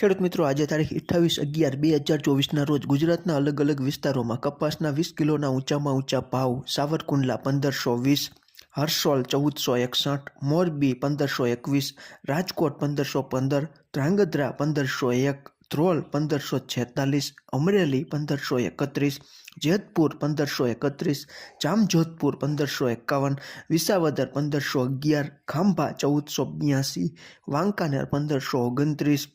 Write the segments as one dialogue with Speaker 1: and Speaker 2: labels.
Speaker 1: ખેડૂત મિત્રો, આજે તારીખ અઠ્ઠાવીસ અગિયાર બે હજાર ચોવીસના રોજ ગુજરાતના અલગ અલગ વિસ્તારોમાં કપાસના વીસ કિલોના ઊંચામાં ઊંચા ભાવ, સાવરકુંડલા પંદરસો વીસ, હર્ષોલ ચૌદસો એકસઠ, મોરબી પંદરસો એકવીસ, રાજકોટ પંદરસો પંદર, ધ્રાંગધ્રા પંદરસો એક, ધ્રોલ પંદરસો છેતાલીસ, અમરેલી પંદરસો એકત્રીસ, જેતપુર પંદરસો એકત્રીસ, જામજોધપુર પંદરસો એકાવન, વિસાવદર પંદરસો અગિયાર, ખાંભા ચૌદસો બ્યાસી, વાંકાનેર પંદરસો ઓગણત્રીસ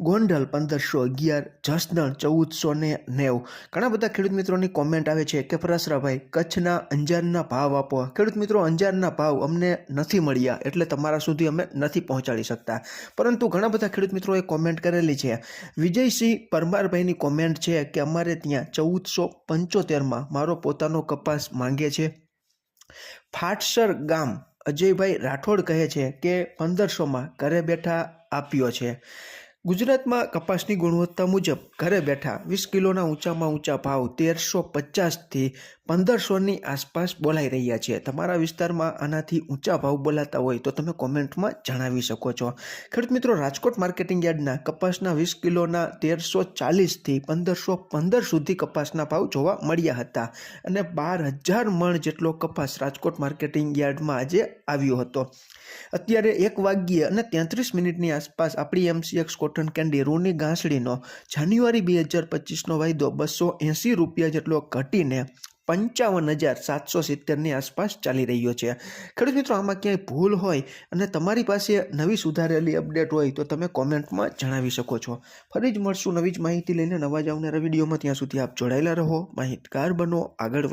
Speaker 1: ગોંડલ પંદરસો અગિયાર, જસદણ ચૌદસો ને નેવ. ઘણા બધા ખેડૂત મિત્રોની કોમેન્ટ આવે છે કે ફરાસરાભાઈ, કચ્છના અંજારના ભાવ આપો. ખેડૂત મિત્રો, અંજારના ભાવ અમને નથી મળ્યા એટલે તમારા સુધી અમે નથી પહોંચાડી શકતા. પરંતુ ઘણા બધા ખેડૂત મિત્રોએ કોમેન્ટ કરેલી છે. વિજયસિંહ પરમારભાઈની કોમેન્ટ છે કે અમારે ત્યાં ચૌદસો પંચોતેરમાં મારો પોતાનો કપાસ માંગે છે. ફાટસર ગામ અજયભાઈ રાઠોડ કહે છે કે પંદરસોમાં ઘરે બેઠા આપ્યો છે. ગુજરાતમાં કપાસની ગુણવત્તા મુજબ ઘરે બેઠા વીસ કિલોના ઊંચામાં ઊંચા ભાવ તેરસો પચાસથી પંદરસોની આસપાસ બોલાઈ રહ્યા છે. તમારા વિસ્તારમાં આનાથી ઊંચા ભાવ બોલાતા હોય તો તમે કોમેન્ટમાં જણાવી શકો છો. ખેડૂત મિત્રો, રાજકોટ માર્કેટિંગ યાર્ડના કપાસના વીસ કિલોના તેરસો ચાલીસથી પંદરસો પંદર સુધી કપાસના ભાવ જોવા મળ્યા હતા અને બાર હજાર મણ જેટલો કપાસ રાજકોટ માર્કેટિંગ યાર્ડમાં આજે આવ્યો હતો. અત્યારે એક વાગ્યે અને તેત્રીસ મિનિટની આસપાસ આપણી એમસીએક્સ કોટન કેન્ડી રૂની ઘાસડીનો જાન્યુઆરી બે હજાર પચીસનો વાયદો બસો એંસી રૂપિયા જેટલો ઘટીને પંચાવન હજાર સાતસો સિત્તેરની આસપાસ ચાલી રહ્યો છે. ખેડૂત મિત્રો, આમાં ક્યાંય ભૂલ હોય અને તમારી પાસે નવી સુધારેલી અપડેટ હોય તો તમે કોમેન્ટમાં જણાવી શકો છો. ફરી જ મળશું નવી જ માહિતી લઈને નવા જ આવનારા વિડીયોમાં. ત્યાં સુધી આપ જોડાયેલા રહો. માહિતગાર બનો. આગળ